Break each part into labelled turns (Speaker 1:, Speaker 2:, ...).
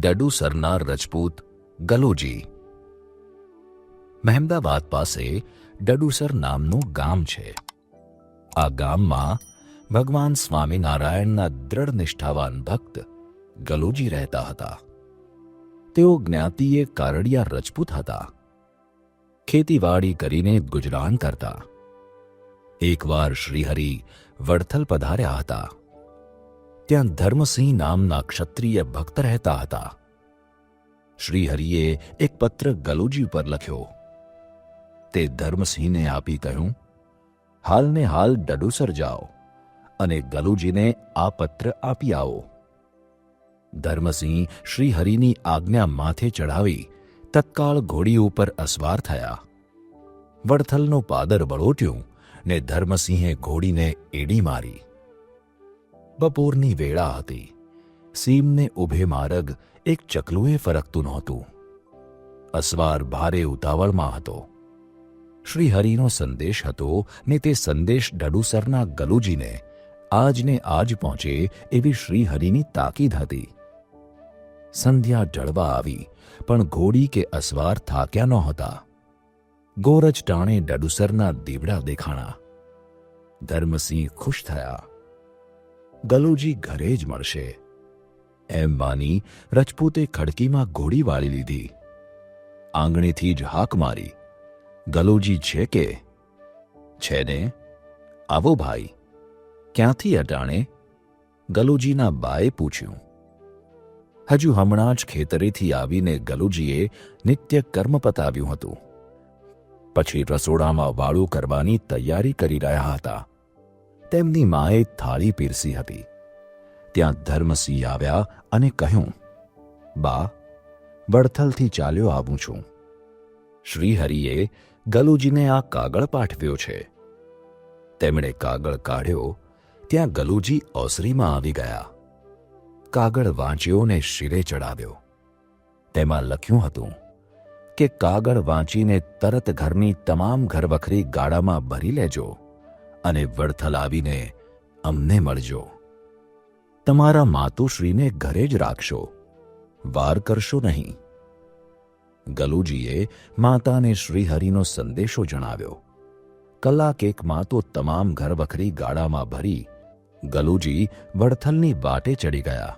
Speaker 1: ડડુ સરનાર રજપૂત ગલોજી. મહેમદાવાદ પાસે ડડુસર નામનું ગામ છે. આ ગામમાં ભગવાન સ્વામિનારાયણના દ્રઢ નિષ્ઠાવાન ભક્ત ગલોજી રહેતા હતા. તેઓ જ્ઞાતિએ કારડિયા રજપૂત હતા. ખેતીવાડી કરીને ગુજરાન કરતા. એકવાર શ્રીહરિ વડથલ પધાર્યા હતા. ત્યાં ધર્મસિંહ નામના ક્ષત્રિય ભક્ત રહેતા હતા. શ્રીહરિએ એક પત્ર ગલુજી પર લખ્યો. તે ધર્મસિંહને આપી કહ્યું, હાલને હાલ ડડુસર જાઓ અને ગલુજીને આ પત્ર આપી આવો. ધર્મસિંહ શ્રીહરિની આજ્ઞા માથે ચઢાવી તત્કાળ ઘોડી ઉપર અસવાર થયા. વડથલનો પાદર બળોટ્યું ને ધર્મસિંહે ઘોડીને એડી મારી. બપોરની વેળા હતી. સીમને ઉભે માર્ગ એક ચકલુએ ફરકતું નહોતું. અસવાર ભારે ઉતાવળમાં હતો. શ્રીહરિનો સંદેશ હતો ને તે સંદેશ ડડુસરના ગલુજીને આજને આજ પહોંચે એવી શ્રીહરિની તાકીદ હતી. સંધ્યા ઢળવા આવી, પણ ઘોડી કે અસવાર થાક્યા નહોતા. ગોરજ ટાણે ડડુસરના દીવડા દેખાણા. ધર્મસિંહ ખુશ થયા. ગલુજી ઘરે જ મળશે. એમ માની રજપૂતે ખડકીમાં ઘોડી વાળી લીધી. આંગણેથી જ હાક મારી. ગલુજી છે કે? છે ને? આવો ભાઈ. ક્યાંથી અટાણે? ગલુજીના બાએ પૂછ્યું. હજુ હમણાં જ ખેતરેથી આવીને ગલુજીએ નિત્ય કર્મ પતાવ્યું હતું. પછી રસોડામાં વાળું કરવાની તૈયારી કરી રહ્યા હતા. તેમની માએ થાળી પીરસી હતી. ત્યાં ધર્મસિંહ આવ્યા અને કહ્યું, બા, વડથલથી ચાલ્યો આવું છું. શ્રીહરિએ ગલુજીને આ કાગળ પાઠવ્યો છે. તેમણે કાગળ કાઢ્યો, ત્યાં ગલુજી ઓસરીમાં આવી ગયા. કાગળ વાંચ્યો ને શિરે ચડાવ્યો. તેમાં લખ્યું હતું કે કાગળ વાંચીને તરત ઘરની તમામ ઘરવખરી ગાડામાં ભરી લેજો. અને વડથલ આવીને, અમને મળજો. તમારા માતુશ્રીને ઘરે જ રાખશો. વાર કરશો નહીં. ગલુજીએ માતાને શ્રીહરિનો સંદેશો જણાવ્યો. કલાક એકમાં તો તમામ ઘરવખરી ગાડામાં ભરી, ગલુજી વડથલની વાટે ચડી ગયા.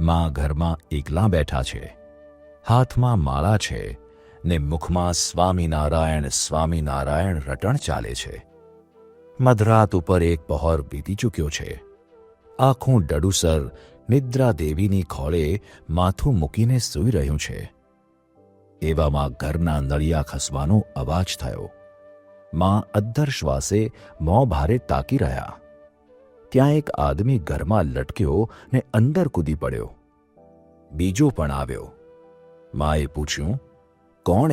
Speaker 1: મા ઘરમાં એકલા બેઠા છે. હાથમાં માળા છે ને મુખમાં સ્વામિનારાયણ સ્વામિનારાયણ રટણ ચાલે છે. મધરાત ઉપર એક પહોર બીતી ચૂક્યો છે. આખું ડડુસર નિદ્રા દેવીની ખોળે માથું મૂકીને સૂઈ રહ્યું છે. એવામાં ઘરના નળિયા ખસવાનો અવાજ થયો. માં અદ્ધર શ્વાસે મોં ભારે તાકી રહ્યા. ત્યાં એક આદમી ઘરમાં લટક્યો ને અંદર કૂદી પડ્યો. બીજો પણ આવ્યો. માએ પૂછ્યું, કોણ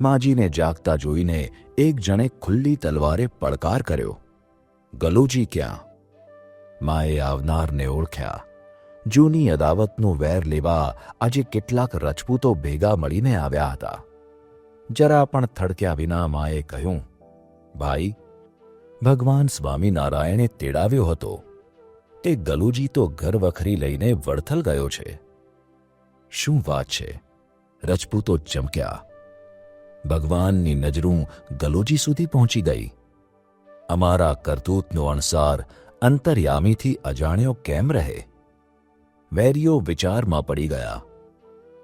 Speaker 1: માજીને જાગતા જોઈને એક જણે ખુલ્લી તલવારે પડકાર કર્યો. ગલુજી ક્યાં? માએ આવનારને ઓળખ્યા. જૂની અદાવતનું વેર લેવા આજે કેટલાક રજપૂતો ભેગા મળીને આવ્યા હતા. જરા પણ થડક્યા વિના માએ કહ્યું, ભાઈ, ભગવાન સ્વામિનારાયણે તેડાવ્યો હતો. તે ગલુજી તો ઘર વખરી લઈને વડથલ ગયો છે. શું વાત છે? રજપૂતો ચમક્યા. ભગવાનની નજરું ગલોજી સુધી પહોંચી ગઈ. અમારા કરતૂતનો અણસાર અંતર્યામીથી અજાણ્યો કેમ રહે? વેરીઓ વિચારમાં પડી ગયા.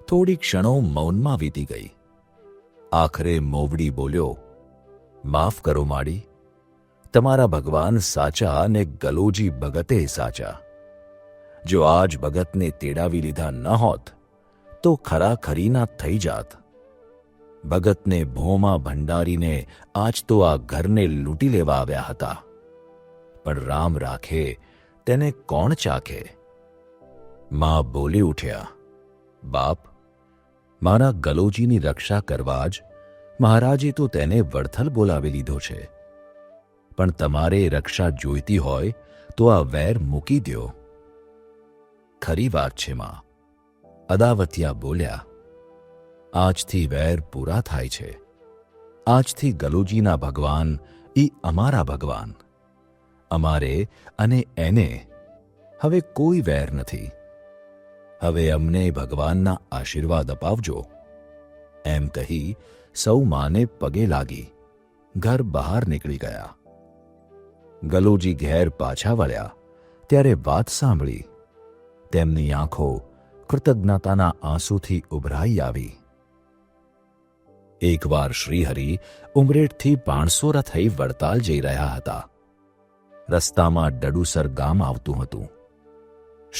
Speaker 1: થોડી ક્ષણો મૌનમાં વીતી ગઈ. આખરે મોવડી બોલ્યો, માફ કરો માડી. તમારા ભગવાન સાચા અને ગલોજી ભગતે સાચા. જો આજ ભગતને તેડાવી લીધા ન હોત, તો ખરા ખરીના થઈ જાત. ભગતને ભોમાં ભંડારીને આજ તો આ ઘરને લૂંટી લેવા આવ્યા હતા. પણ રામ રાખે, તેને કોણ ચાખે? માં બોલી ઉઠ્યા, બાપ, મારા ગલોજીની રક્ષા કરવા જ મહારાજે તો તેને વડથલ બોલાવી લીધો છે. પણ તમારે રક્ષા જોઈતી હોય તો આ વેર મૂકી દ્યો. ખરી વાત છે, માં. અદાવતિયા બોલ્યા આજથી વેર પૂરા થાય છે. આજથી ગલુજીના ભગવાન એ અમારા ભગવાન. અમારે અને એને હવે કોઈ વેર નથી. હવે અમને ભગવાનના આશીર્વાદ અપાવજો. એમ કહી સૌ માને પગે લાગી, ઘર બહાર નીકળી ગયા. ગલુજી ઘેર પાછા વળ્યા, ત્યારે વાત સાંભળી. તેમની આંખો કૃતજ્ઞતાના આંસુથી ઉભરાઈ આવી. એકવાર શ્રીહરિ ઉમરેઠથી પાણસોરા થઈ વડતાલ જઈ રહ્યા હતા. રસ્તામાં ડડુસર ગામ આવતું હતું.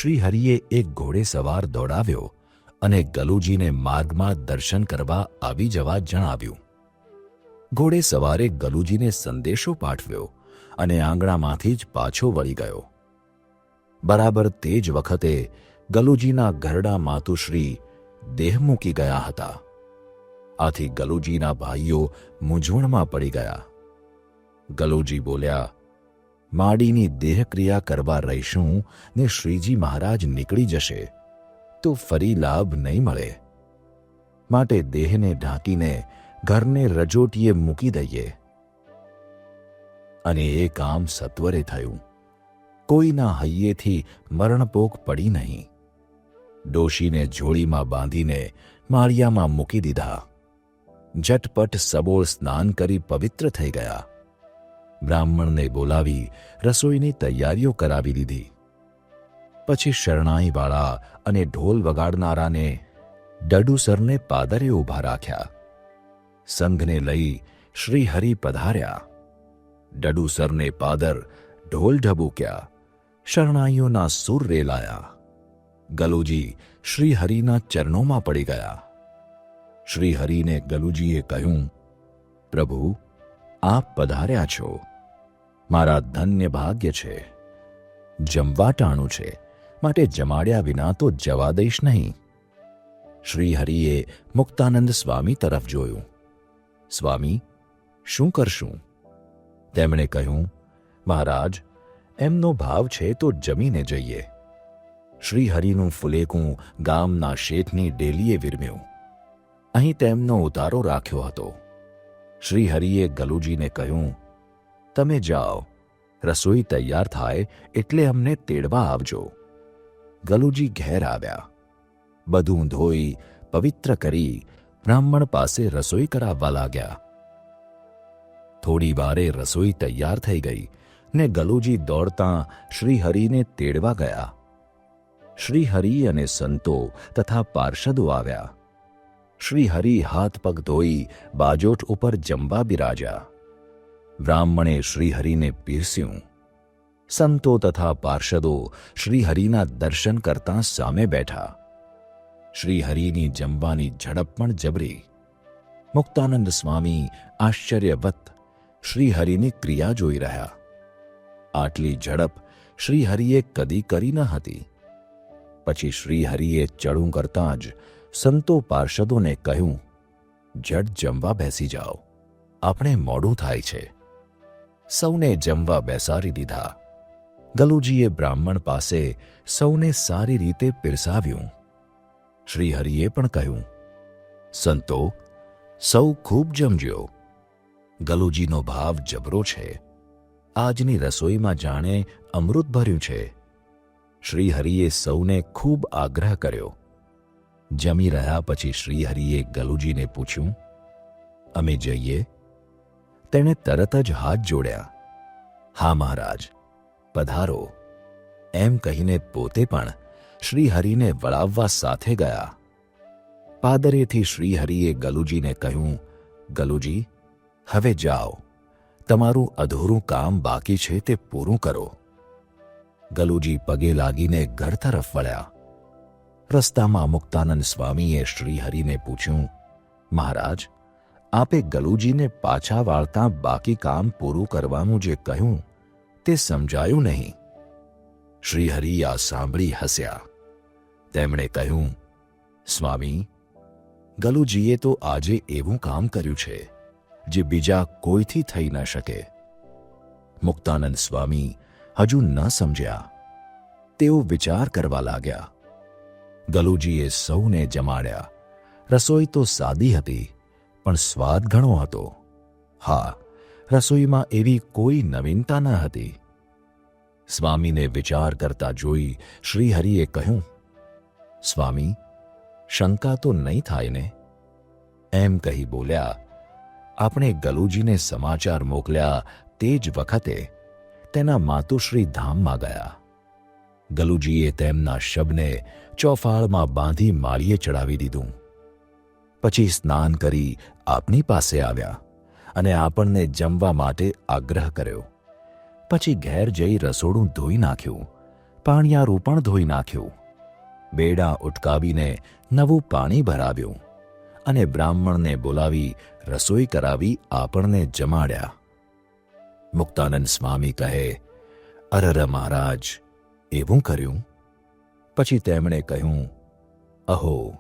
Speaker 1: શ્રીહરિએ એક ઘોડે સવાર દોડાવ્યો અને ગલુજીને માર્ગમાં દર્શન કરવા આવી જવા જણાવ્યું. ઘોડે સવારે ગલુજીને સંદેશો પાઠવ્યો અને આંગણામાંથી જ પાછો વળી ગયો. બરાબર તે જ વખતે ગલુજીના ઘરડા માતુશ્રી દેહ મૂકી ગયા હતા. આથી ગલુજીના ભાઈઓ મૂંઝવણમાં પડી ગયા. ગલુજી બોલ્યા, માડીની દેહક્રિયા કરવા રહીશું ને શ્રીજી મહારાજ નીકળી જશે, તો ફરી લાભ નહીં મળે. માટે દેહને ઢાંકીને ઘરને રજોટીએ મૂકી દઈએ. અને એ કામ સત્વરે થયું. કોઈના હૈયેથી મરણપોક પડી નહીં. ડોશીને જોડીમાં બાંધીને માળિયામાં મૂકી દીધા. ઝટપટ સબોળ સ્નાન કરી પવિત્ર થઈ ગયા. બ્રાહ્મણને બોલાવી રસોઈની તૈયારીઓ કરાવી દીધી. પછી શરણાઈવાળા અને ઢોલ વગાડનારાને ડડુસરને પાદરે ઊભા રાખ્યા. સંઘને લઈ શ્રી હરિ પધાર્યા ડડુસરને પાદર ઢોલ ઢબૂક્યા. શરણાઈઓના સુર રેલાયા. ગલુજી શ્રી હરિના ચરણોમાં પડી ગયા. શ્રી હરિને ગલુજીએ કહ્યું, પ્રભુ, આપ પધાર્યા છો. મારા ધન્ય ભાગ્ય છે. જમવા ટાણું છે. માટે જમાડ્યા વિના તો જવા દઈશ નહીં. શ્રી હરિએ મુક્તાનંદ સ્વામી તરફ જોયું. સ્વામી, શું કરશું? તેમણે કહ્યું, મહારાજ, એમનો ભાવ છે તો જમીને જઈએ. શ્રીહરિનું ફુલેકું ગામના શેઠની ડેલીએ વિરમ્યું. અહીં તેમનો ઉતારો રાખ્યો હતો. શ્રીહરિએ ગલુજીને કહ્યું, તમે જાઓ, રસોઈ તૈયાર થાય એટલે અમને તેડવા આવજો. ગલુજી ઘેર આવ્યા. બધું ધોઈ, પવિત્ર કરી, બ્રાહ્મણ પાસે રસોઈ કરાવવા લાગ્યા. થોડી વારે રસોઈ તૈયાર થઈ ગઈ ને ગલુજી દોડતા શ્રીહરિને તેડવા ગયા. શ્રીહરિ અને સંતો તથા પાર્ષદો આવ્યા. શ્રીહરિ હાથ પગ ધોઈ બાજોટ ઉપર જમવા બિરાજ્યા બ્રાહ્મણે શ્રીહરિને પીરસ્યું સંતો તથા પાર્ષદો શ્રીહરિના દર્શન કરતા સામે બેઠા શ્રીહરિની જમવાની ઝડપ પણ જબરી મુક્તાનંદ સ્વામી આશ્ચર્યવત શ્રીહરિની ક્રિયા જોઈ રહ્યા આટલી ઝડપ શ્રીહરિએ કદી કરી ન હતી પછી શ્રીહરિએ ચડું કરતાં જ સંતો પાર્ષદોને કહ્યું, જડ જમવા બેસી જાઓ. આપણે મોડું થાય છે. સૌને જમવા બેસાડી દીધા. ગલુજીએ બ્રાહ્મણ પાસે સૌને સારી રીતે પીરસાવ્યું. શ્રીહરિએ પણ કહ્યું, સંતો, સૌ ખૂબ જમજો. ગલુજીનો ભાવ જબરો છે. આજની રસોઈમાં જાણે અમૃત ભર્યું છે. શ્રીહરિએ સૌને ખૂબ આગ્રહ કર્યો. જમી રહ્યા પછી શ્રીહરિએ ગલુજીને પૂછ્યું, અમે જઈએ? તેણે તરત જ હાથ જોડ્યા, હા મહારાજ, પધારો. એમ કહીને પોતે પણ શ્રીહરિને વળાવવા સાથે ગયા. પાદરેથી શ્રીહરિએ ગલુજીને કહ્યું, ગલુજી, હવે જાઓ. તમારું અધૂરું કામ બાકી છે તે પૂરું કરો. ગલુજી પગે લાગીને ઘર તરફ વળ્યા. રસ્તામાં મુક્તાનંદ સ્વામીએ શ્રીહરિને પૂછ્યું, મહારાજ, આપે ગલુજીને પાછા વાળતા બાકી કામ પૂરું કરવાનું જે કહ્યું, તે સમજાયું નહીં. શ્રીહરિ આ સાંભળી હસ્યા. તેમણે કહ્યું, સ્વામી, ગલુજીએ તો આજે એવું કામ કર્યું છે, જે બીજા કોઈથી થઈ ન શકે. મુક્તાનંદ સ્વામી હજુ ન સમજ્યા. તેઓ વિચાર કરવા લાગ્યા. ગલુજીએ સૌને જમાડ્યા. રસોઈ તો સાદી હતી, પણ સ્વાદ ઘણો હતો. હા, રસોઈમાં એવી કોઈ નવીનતા ન હતી. સ્વામીને વિચાર કરતા જોઈ શ્રીહરિએ કહ્યું, સ્વામી, શંકા તો નહીં થાય ને? એમ કહી બોલ્યા, આપણે ગલુજીને સમાચાર મોકલ્યા તે જ વખતે તેના માતુશ્રી ધામમાં ગયા. ગલુજીએ તેમના શબને ચોફાળમાં બાંધી માળીએ ચડાવી દીધું. પછી સ્નાન કરી આપની પાસે આવ્યા અને આપણને જમવા માટે આગ્રહ કર્યો. પછી ઘેર જઈ રસોડું ધોઈ નાખ્યું પાણિયારું પણ ધોઈ નાખ્યું. બેડા ઉટકાવીને નવું પાણી ભરાવ્યું અને બ્રાહ્મણને બોલાવી રસોઈ કરાવી આપણને જમાડ્યા. મુક્તાનંદ સ્વામી કહે, અરર મહારાજ એવું કર્યું? પછી તેમણે કહ્યું, અહો,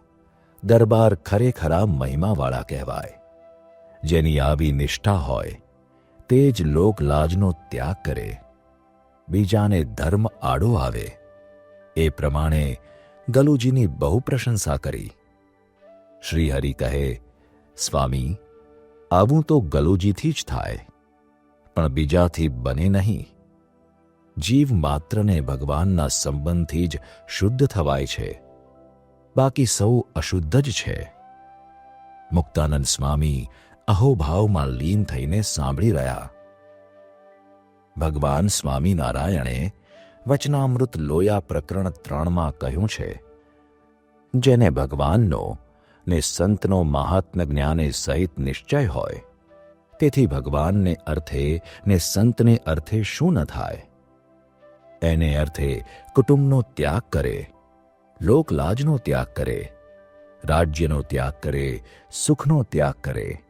Speaker 1: દરબાર ખરેખરા મહિમાવાળા કહેવાય. જેની આવી નિષ્ઠા હોય, તે જ લોકલાજનો ત્યાગ કરે. બીજાને ધર્મ આડો આવે. એ પ્રમાણે ગલુજીની બહુ પ્રશંસા કરી. શ્રીહરિ કહે, સ્વામી, આવું તો ગલુજીથી જ થાય. પણ બીજાથી બને નહીં. જીવ માત્રને ભગવાનના સંબંધથી જ શુદ્ધ થવાય છે. બાકી સૌ અશુદ્ધ જ છે. મુક્તાનંદ સ્વામી અહોભાવમાં લીન થઈને સાંભળી રહ્યા. ભગવાન સ્વામિનારાયણે વચનામૃત લોયા પ્રકરણ ત્રણમાં કહ્યું છે, જેને ભગવાનનો ને સંતનો મહાત્મ જ્ઞાને સહિત નિશ્ચય હોય, તેથી ભગવાનને અર્થે ને સંતને અર્થે શું ન થાય? એને અર્થે કુટુંબનો ત્યાગ કરે, લોકલાજનો ત્યાગ કરે, રાજ્યનો ત્યાગ કરે, સુખનો ત્યાગ કરે,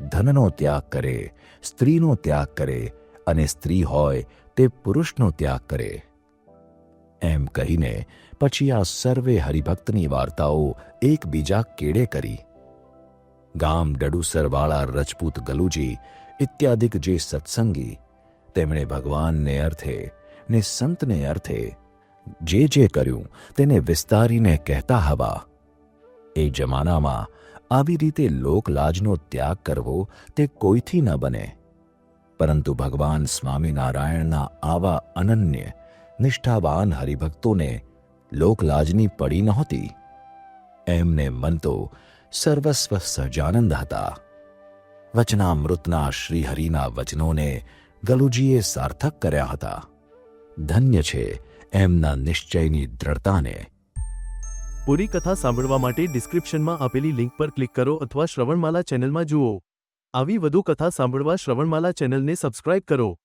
Speaker 1: ધનનો ત્યાગ કરે, સ્ત્રીનો ત્યાગ કરે અને સ્ત્રી હોય તે પુરુષનો ત્યાગ કરે. એમ કહીને પછી આ સર્વે હરિભક્તની વાર્તાઓ એકબીજા કેડે કરી. ગામ ડડુસરવાળા રજપૂત ગલુજી ઇત્યાદિક જે સત્સંગી તેમણે ભગવાનને અર્થે ને સંતને અર્થે જે જે કર્યું તેને વિસ્તારીને કહેતા હવા. એ જમાનામાં આવી રીતે લોકલાજનો ત્યાગ કરવો તે કોઈથી ન બને. પરંતુ ભગવાન સ્વામિનારાયણના આવા અનન્ય, નિષ્ઠાવાન હરિભક્તોને લોકલાજની પડી નહોતી. એમને મન તો સર્વસ્વ સહજાનંદ હતા. વચનામૃતના શ્રીહરિના વચનોને ગલુજીએ સાર્થક કર્યા હતા. ધન્ય છે એમના નિશ્ચયની દ્રઢતાને.
Speaker 2: પૂરી કથા સાંભળવા માટે ડિસ્ક્રિપ્શનમાં આપેલી લિંક પર ક્લિક કરો અથવા શ્રવણમાલા ચેનલમાં જુઓ. આવી વધુ કથા સાંભળવા શ્રવણમાલા ચેનલને સબસ્ક્રાઇબ કરો.